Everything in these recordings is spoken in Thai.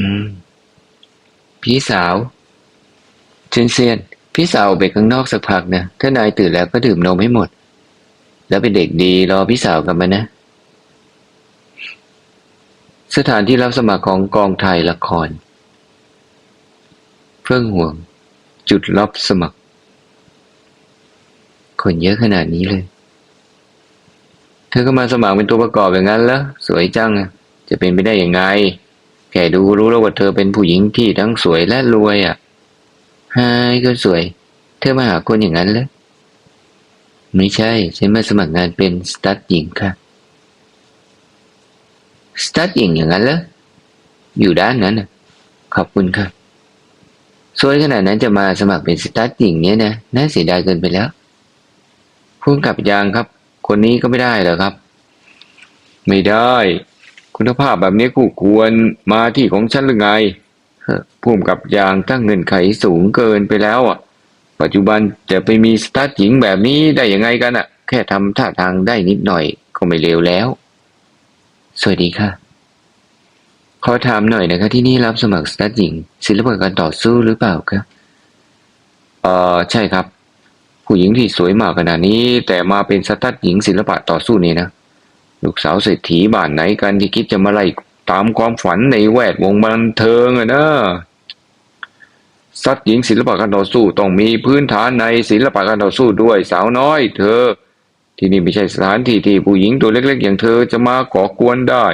อืม พี่สาวเชนเซียน พี่สาวออกไปข้างนอกสักพักนะ ถ้านายตื่นแล้วก็ดื่มนมให้หมด แล้วเป็นเด็กดีรอพี่สาวกลับมานะ สถานที่รับสมัครของกองถ่ายละครเฟื่งห่วง จุดรับสมัคร คนเยอะขนาดนี้เลย เธอก็มาสมัครเป็นตัวประกอบอย่างนั้นเหรอสวยจังจะเป็นไปได้ยังไง แค่ดูรู้แล้วว่าเธอเป็นผู้หญิงที่ทั้งสวยและรวยอะฮายก็สวย เธอมาหาคนอย่างนั้นเหรอไม่ใช่ ฉันมาสมัครงานเป็นสตัดหญิงค่ะสตัดหญิงอย่างนั้นเหรออยู่ด้านนั้นนะขอบคุณค่ะสวยขนาดนั้นจะมาสมัครเป็นสตัดหญิงเนี่ยนะน่าเสียดายเกินไปแล้วพุ่งกลับยางครับ คนนี้ก็ไม่ได้เหรอครับ ไม่ได้ คุณภาพแบบนี้กูควรมาที่ของฉันหรือไงเฮ้อพุ่มกับยางตั้งเงินไขสูงเกินไปแล้วอะ ปัจจุบันจะไปมีสตาร์ทหญิงแบบนี้ได้ยังไงกันอะ แค่ทำท่าทางได้นิดหน่อยก็ไม่เลวแล้ว สวัสดีค่ะ ขอถามหน่อยนะคะ ที่นี่รับสมัครสตาร์ทหญิง ศิลปะการต่อสู้หรือเปล่าครับเออใช่ครับ ผู้หญิงที่สวยมากขนาดนี้ แต่มาเป็นสตาร์ทหญิงศิลปะต่อสู้นี่นะ ลูกสาวเศรษฐีบ้านไหนกันที่คิดจะมาไล่ตามความฝันในแวดวงบันเทิงอะนะสัตว์หญิงศิลปะการต่อสู้ต้องมีพื้นฐานในศิลปะการต่อสู้ด้วยสาวน้อย เธอ ที่นี่ไม่ใช่สถานที่ที่ผู้หญิงตัวเล็ก ๆ อย่างเธอจะมาก่อกวนได้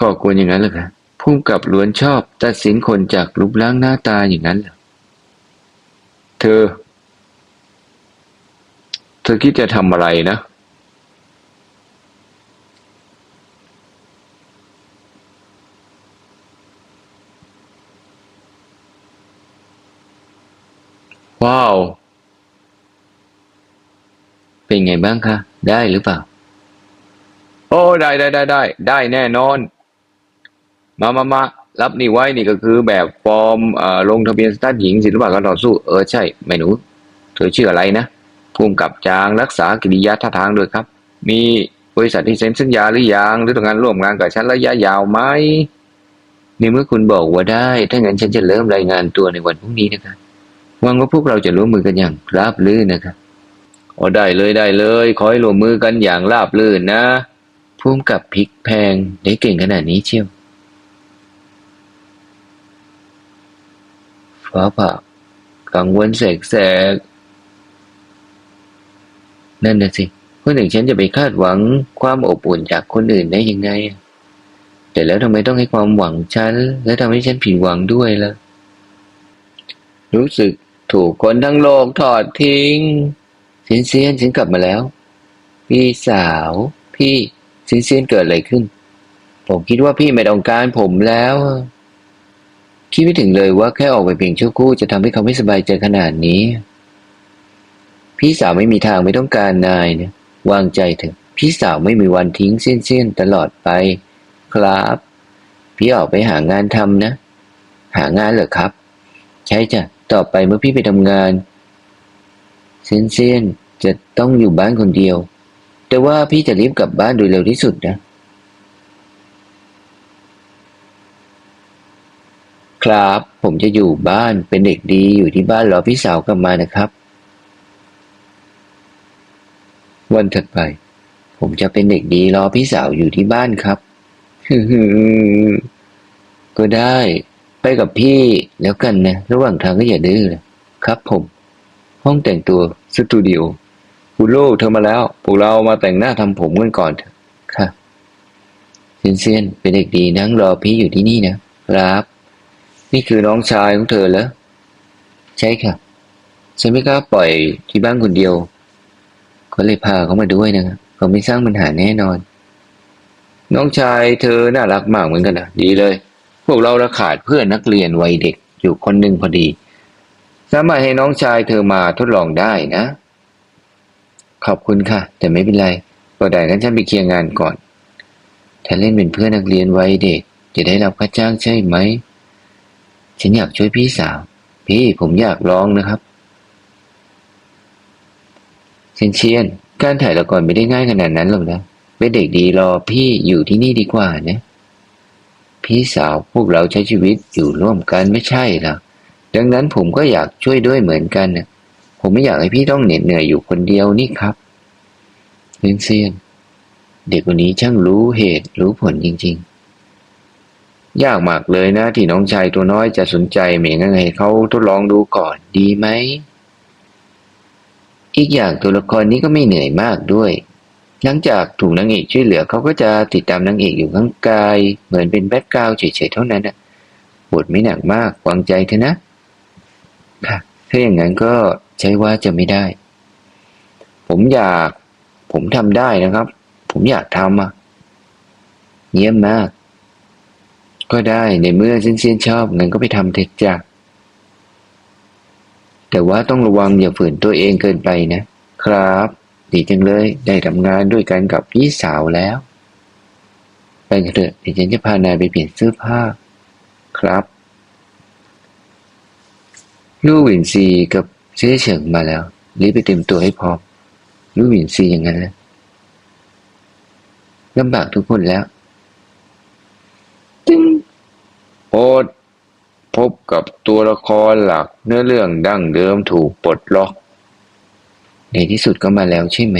ก่อกวนอย่างนั้นเหรอคะผู้กำกับล้วนชอบตัดสินคนจากรูปร่างหน้าตาอย่างนั้นเหรอเธอ เธอคิดจะทำอะไรนะ ว้าว เป็นไงบ้างคะ ได้หรือเปล่า โอ้ได้ได้ได้ได้ได้แน่นอน มามามารับนี่ไว้นี่ก็คือแบบฟอร์มลงทะเบียนสตาร์ทหญิงศิลปะการต่อสู้เออใช่แม่หนูเธอชื่ออะไรนะภูมิกับจางรักษากิริยาท่าทางด้วยครับ มีบริษัทที่เซ็นสัญญาหรือยังหรือต้องการร่วมงานกับฉันระยะยาวไหมในเมื่อคุณบอกว่าได้ ถ้างั้นฉันจะเริ่มรายงานตัวในวันพรุ่งนี้นะครับ หวังว่าพวกเราจะร่วมมือกันอย่างราบรื่นนะครับอ๋อได้เลยได้เลย ขอให้ร่วมมือกันอย่างราบรื่นนะพุ่มกับพริกแพงได้เก่งขนาดนี้เชียวฟ้าผ่ากลางวันแสกแสกๆนั่นน่ะสิคนหนึ่งฉันจะไปคาดหวังความอบอุ่นจากคนอื่นได้ยังไงอะแต่แล้วทำไมต้องให้ความหวังฉัน และทำให้ฉันผิดหวังด้วยล่ะ รู้สึก ถูกคนทั้งโลกทอดทิ้งเซียนเซียนฉันกลับมาแล้ว พี่สาว พี่เซียนเซียนเกิดอะไรขึ้น ผมคิดว่าพี่ไม่ต้องการผมแล้ว คิดไม่ถึงเลยว่าแค่ออกไปเพียงชั่วครู่จะทำให้เขาไม่สบายใจขนาดนี้ พี่สาวไม่มีทางไม่ต้องการนายนะวางใจเถอะ พี่สาวไม่มีวันทิ้งเซียนเซียนตลอดไป ครับ พี่ออกไปหางานทำนะ หางานเหรอครับ ใช่จ้ะ ต่อไปเมื่อพี่ไปทำงานเซียนเซียนจะต้องอยู่บ้านคนเดียว แต่ว่าพี่จะรีบกลับบ้านโดยเร็วที่สุดนะ ครับผมจะอยู่บ้านเป็นเด็กดีอยู่ที่บ้านรอพี่สาวกลับมานะครับ วันถัดไป ผมจะเป็นเด็กดีรอพี่สาวอยู่ที่บ้านครับก็ได้ กับพี่แล้วกันนะ ระหว่างทางก็อย่าดื้อนะครับผม ห้องแต่งตัวสตูดิโอคุณลูกเธอมาแล้วพวกเรามาแต่งหน้าทำผมกันก่อนเถอะค่ะเซียนเซียนเป็นเด็กดีนั่งรอพี่อยู่ที่นี่นะครับ นี่คือน้องชายของเธอเหรอใช่ค่ะฉันไม่กล้าปล่อยที่บ้านคนเดียวก็เลยพาเขามาด้วยนะครับเขาไม่สร้างปัญหาแน่นอน น้องชายเธอน่ารักมากเหมือนกันนะดีเลย พวกเราละขาดเพื่อนนักเรียนวัยเด็กอยู่คนหนึ่งพอดี สามารถให้น้องชายเธอมาทดลองได้นะ ขอบคุณค่ะ แต่ไม่เป็นไรก็ได้งั้นฉันไปเคลียร์งานก่อนถ้าเล่นเป็นเพื่อนนักเรียนวัยเด็ก จะได้รับค่าจ้างใช่ไหม ฉันอยากช่วยพี่สาว พี่ผมอยากลองนะครับเชียนเชียน การถ่ายละครไม่ได้ง่ายขนาดนั้นหรอกนะเป็นเด็กดีรอพี่อยู่ที่นี่ดีกว่านะ พี่สาวพวกเราใช้ชีวิตอยู่ร่วมกันไม่ใช่หรอดังนั้นผมก็อยากช่วยด้วยเหมือนกันนะผมไม่อยากให้พี่ต้องเหน็ดเหนื่อยอยู่คนเดียวนี่ครับเลียนเซียน เด็กคนนี้ช่างรู้เหตุรู้ผลจริง ๆ ยากมากเลยนะ ที่น้องชายตัวน้อยจะสนใจเหม่งั้นให้เขาทดลองดูก่อนดีไหม อีกอย่างตัวละครนี้ก็ไม่เหนื่อยมากด้วย หลังจากถูกนางเอกช่วยเหลือเขาก็จะติดตามนางเอกอยู่ข้างกาย เหมือนเป็นแบ็กกราวด์เฉยๆเท่านั้นน่ะบทไม่หนักมากวางใจเถอะนะค่ะถ้าอย่างนั้นก็ใช้ว่าจะไม่ได้ ผมอยาก ผมทำได้นะครับ ผมอยากทำอะเยี่ยมมาก ก็ได้ในเมื่อเซียนชอบงั้นก็ไปทำเถอะจ้ะแต่ว่าต้องระวังอย่าฝืนตัวเองเกินไปนะ ครับ ดีจังเลย ได้ทำงานด้วยกันกับพี่สาวแล้ว ไปกันเถอะเดี๋ยวฉันจะพานายไปเปลี่ยนเสื้อผ้า ครับ ลู่หวินซีกับเสื้อเฉิงมาแล้ว รีบไปเตรียมตัวให้พร้อมลู่หวินซีอย่างนั้นเลยลำบากทุกคนแล้วตึ้งโอดพบกับตัวละครหลักเนื้อเรื่องดั้งเดิมถูกปลดล็อก ในที่สุดก็มาแล้วใช่ไหม